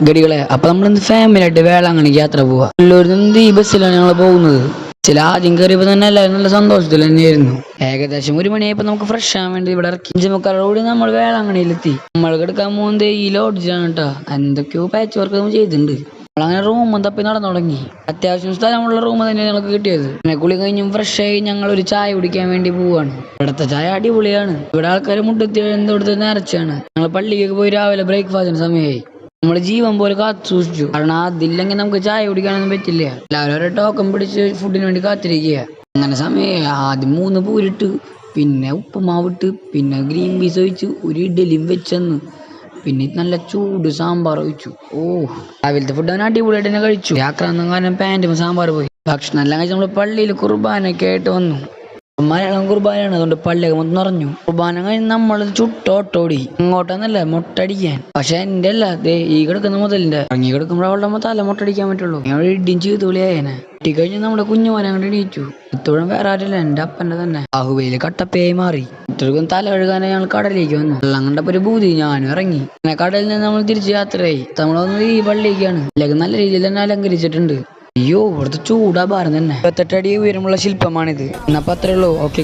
ഗടികളെ അപ്പൊ നമ്മൾ ഫാമിലി ആയിട്ട് വേളാങ്കണ്ണിക്ക് യാത്ര പോവാ? എല്ലാവരും ഈ ബസ്സിലാണ് ഞങ്ങൾ പോകുന്നത്? ചില ആദ്യം കയറിയപ്പോ തന്നെ എല്ലാവരും നല്ല സന്തോഷത്തിൽ തന്നെയായിരുന്നു. ഏകദേശം ഒരു മണിയായപ്പോ നമുക്ക് ഫ്രഷ് ആവാൻ വേണ്ടി ഇവിടെ ഇറക്കി. റോഡിൽ നമ്മൾ വേളാങ്ങണിയിലെത്തി നമ്മൾ എടുക്കാൻ പോകുന്നത് ഈ ലോഡ്ജിലാണ് കേട്ടോ എന്തൊക്കെയോ പാച്ച് വർക്ക് നമ്മൾ ചെയ്തിട്ടുണ്ട്. നമ്മളങ്ങനെ റൂമും തപ്പി നടന്നു തുടങ്ങി. അത്യാവശ്യം സ്ഥലമുള്ള റൂം തന്നെ ഞങ്ങൾക്ക് കിട്ടിയത്. പിന്നെ കുളി കഴിഞ്ഞും ഫ്രഷ് ആയി ഞങ്ങൾ ഒരു ചായ കുടിക്കാൻ വേണ്ടി പോവാണ്. ഇവിടുത്തെ ചായ അടിപൊളിയാണ്. ഇവിടെ ആൾക്കാർ മുട്ടത്തി എന്തോടത്ത് നിറച്ചാണ്. ഞങ്ങൾ പള്ളിക്കൊക്കെ പോയി രാവിലെ ബ്രേക്ക്ഫാസ്റ്റിന് സമയമായി നമ്മൾ ജീവൻ പോലെ കാത്തു സൂക്ഷിച്ചു. കാരണം അതില്ലെങ്കിൽ നമുക്ക് ചായ കുടിക്കാനൊന്നും പറ്റില്ല. എല്ലാവരും ഒരു ടോക്കൺ പിടിച്ച് ഫുഡിന് വേണ്ടി കാത്തിരിക്കുക. അങ്ങനെ സമയം ആദ്യം മൂന്ന് പൂരിട്ട് പിന്നെ ഉപ്പുമാവിട്ട് പിന്നെ ഗ്രീൻ പീസ് ഒഴിച്ച് ഒരു ഇഡലിയും വെച്ചെന്ന്. പിന്നെ നല്ല ചൂട് സാമ്പാർ ഒഴിച്ചു. ഓ രാവിലത്തെ ഫുഡ് അവൻ അടിപൊളിയായിട്ട് തന്നെ കഴിച്ചു. യാത്ര കാരണം പാന്റും സാമ്പാർ പോയി. ഭക്ഷണം എല്ലാം കഴിച്ച് നമ്മൾ പള്ളിയിൽ കുർബാനൊക്കെ ആയിട്ട് വന്നു. മലയാളം കുർബാനയാണ്. അതുകൊണ്ട് പള്ളിയൊക്കെ മൊത്തം നിറഞ്ഞു. കുർബാന കഴിഞ്ഞ് നമ്മൾ ചുട്ടോട്ടോടി ഇങ്ങോട്ടെന്നല്ല മുട്ടടിക്കാൻ. പക്ഷെ എന്റെ അല്ല ദേ ഈ കിടക്കുന്ന മുതലിന്റെ അവളുടെ മൊത്തം തല മുട്ടടിക്കാൻ പറ്റുള്ളൂ. ഞങ്ങൾ ഇടിയും ചെയ്ത് വിളിയായനെ. കിട്ടിക്കഴിഞ്ഞ് കഴിഞ്ഞ് നമ്മുടെ കുഞ്ഞുമോനെ അങ്ങോട്ട് എണീച്ചു ഇത്തോഴും വേറെ ആരില്ല എന്റെ അപ്പന്റെ തന്നെ. ബാഹുബലിയിൽ കട്ടപ്പയായി മാറി. ഇത്രക്കും തല കഴുകാനായി ഞങ്ങൾ കടലിലേക്ക് വന്നു. വെള്ളം കണ്ടപ്പോ ഒരു ബൂതി ഞാനും ഇറങ്ങി. കടലിൽ നിന്ന് നമ്മൾ തിരിച്ച് യാത്രയായി. നമ്മൾ വന്നത് ഈ പള്ളിയിലേക്കാണ്. അല്ലെങ്കിൽ നല്ല രീതിയിൽ തന്നെ അലങ്കരിച്ചിട്ടുണ്ട്. അയ്യോ ഇവിടുത്തെ ചൂടാ ഭാരം തന്നെ. ഇരുപത്തെട്ടടി ഉയരമുള്ള ശില്പമാണിത്. എന്നപ്പോ അത്രേ ഉള്ളൂ. ഓക്കെ